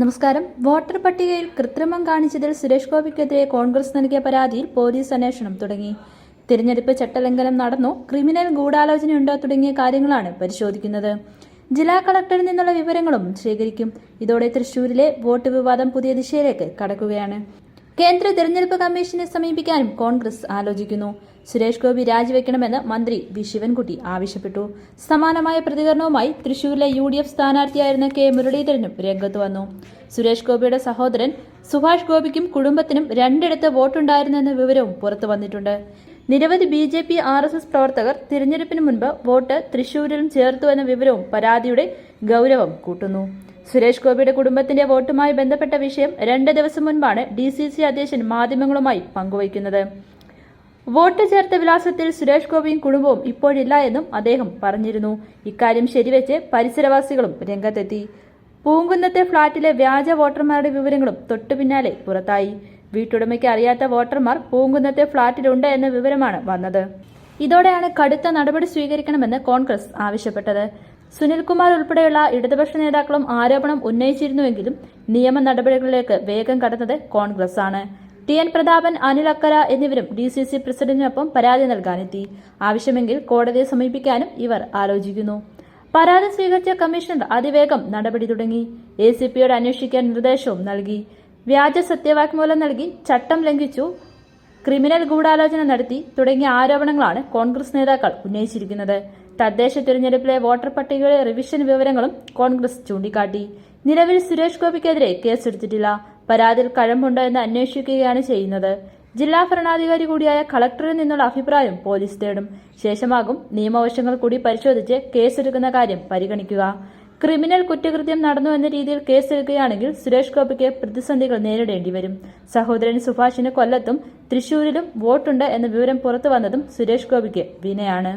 നമസ്കാരം. വോട്ടർ പട്ടികയിൽ കൃത്രിമം കാണിച്ചതിൽ സുരേഷ് ഗോപിക്കെതിരെ കോൺഗ്രസ് നൽകിയ പരാതിയിൽ പോലീസ് അന്വേഷണം തുടങ്ങി. തിരഞ്ഞെടുപ്പ് ചട്ടലംഘനം നടന്നോ ക്രിമിനൽ ഗൂഢാലോചനയുണ്ടോ തുടങ്ങിയ കാര്യങ്ങളാണ് പരിശോധിക്കുന്നത്. ജില്ലാ കളക്ടറിൽ നിന്നുള്ള വിവരങ്ങളും ശേഖരിക്കും. ഇതോടെ തൃശൂരിലെ വോട്ട് വിവാദം പുതിയ ദിശയിലേക്ക് കടക്കുകയാണ്. കേന്ദ്ര തെരഞ്ഞെടുപ്പ് കമ്മീഷനെ സമീപിക്കാനും കോൺഗ്രസ് ആലോചിക്കുന്നു. സുരേഷ് ഗോപി രാജിവെക്കണമെന്ന് മന്ത്രി വി. ശിവൻകുട്ടി ആവശ്യപ്പെട്ടു. സമാനമായ പ്രതികരണവുമായി തൃശൂരിലെ യു ഡി എഫ് സ്ഥാനാർത്ഥിയായിരുന്ന കെ. മുരളീധരനും രംഗത്ത് വന്നു. സുരേഷ് ഗോപിയുടെ സഹോദരൻ സുഭാഷ് ഗോപിക്കും കുടുംബത്തിനും രണ്ടിടത്ത് വോട്ടുണ്ടായിരുന്നെന്ന വിവരവും പുറത്തു വന്നിട്ടുണ്ട്. നിരവധി B. J. P R. S. S പ്രവർത്തകർ തിരഞ്ഞെടുപ്പിന് മുൻപ് വോട്ട് തൃശൂരിലും ചേർത്തുവെന്ന വിവരവും പരാതിയുടെ ഗൗരവം കൂട്ടുന്നു. സുരേഷ് ഗോപിയുടെ കുടുംബത്തിന്റെ വോട്ടുമായി ബന്ധപ്പെട്ട വിഷയം രണ്ട് ദിവസം മുൻപാണ് ഡി. സി. സി. അധ്യക്ഷൻ മാധ്യമങ്ങളുമായി പങ്കുവയ്ക്കുന്നത്. വോട്ട് ചേർത്ത വിലാസത്തിൽ സുരേഷ് ഗോപിയും കുടുംബവും ഇപ്പോഴില്ല എന്നും അദ്ദേഹം പറഞ്ഞിരുന്നു. ഇക്കാര്യം ശരിവെച്ച് പരിസരവാസികളും രംഗത്തെത്തി. പൂങ്കുന്നത്തെ ഫ്ളാറ്റിലെ വ്യാജ വോട്ടർമാരുടെ വിവരങ്ങളും തൊട്ടുപിന്നാലെ പുറത്തായി. വീട്ടുടമയ്ക്ക് അറിയാത്ത വോട്ടർമാർ പൂങ്കുന്നത്തെ ഫ്ളാറ്റിലുണ്ട് എന്ന വിവരമാണ് വന്നത്. ഇതോടെയാണ് കടുത്ത നടപടി സ്വീകരിക്കണമെന്ന് കോൺഗ്രസ് ആവശ്യപ്പെട്ടത്. സുനിൽകുമാർ ഉൾപ്പെടെയുള്ള ഇടതുപക്ഷ നേതാക്കളും ആരോപണം ഉന്നയിച്ചിരുന്നുവെങ്കിലും നിയമ നടപടികളിലേക്ക് വേഗം കടന്നത് കോൺഗ്രസ് ആണ് ടി എൻ പ്രതാപൻ അനിൽ അക്കര എന്നിവരും ഡി സി സി പ്രസിഡന്റിനൊപ്പം പരാതി നൽകാനെത്തി. ആവശ്യമെങ്കിൽ കോടതിയെ സമീപിക്കാനും ഇവർ ആലോചിക്കുന്നു. പരാതി സ്വീകരിച്ച കമ്മീഷണർ അതിവേഗം നടപടി തുടങ്ങി. എ സി പിയോട് അന്വേഷിക്കാൻ നിർദ്ദേശവും നൽകി. വ്യാജ സത്യവാക്മൂലം നൽകി ചട്ടം ലംഘിച്ചു ക്രിമിനൽ ഗൂഢാലോചന നടത്തി തുടങ്ങിയ ആരോപണങ്ങളാണ് കോൺഗ്രസ് നേതാക്കൾ ഉന്നയിച്ചിരിക്കുന്നത്. തദ്ദേശ തിരഞ്ഞെടുപ്പിലെ വോട്ടർ പട്ടികയുടെ റിവിഷൻ വിവരങ്ങളും കോൺഗ്രസ് ചൂണ്ടിക്കാട്ടി. നിലവിൽ സുരേഷ് ഗോപിക്കെതിരെ കേസെടുത്തിട്ടില്ല. പരാതിയിൽ കഴമ്പുണ്ടോ എന്ന് അന്വേഷിക്കുകയാണ് ചെയ്യുന്നത്. ജില്ലാ ഭരണാധികാരി കൂടിയായ കളക്ടറിൽ നിന്നുള്ള അഭിപ്രായം പോലീസ് തേടും. ശേഷമാകും നിയമവശങ്ങൾ കൂടി പരിശോധിച്ച് കേസെടുക്കുന്ന കാര്യം പരിഗണിക്കുക. ക്രിമിനൽ കുറ്റകൃത്യം നടന്നു എന്ന രീതിയിൽ കേസെടുക്കുകയാണെങ്കിൽ സുരേഷ് ഗോപിക്ക് പ്രതിസന്ധികൾ നേരിടേണ്ടി വരും. സഹോദരൻ സുഭാഷിന് കൊല്ലത്തും തൃശൂരിലും വോട്ടുണ്ട് എന്ന വിവരം പുറത്തു വന്നതും സുരേഷ് ഗോപിക്ക് വിനയാണ്.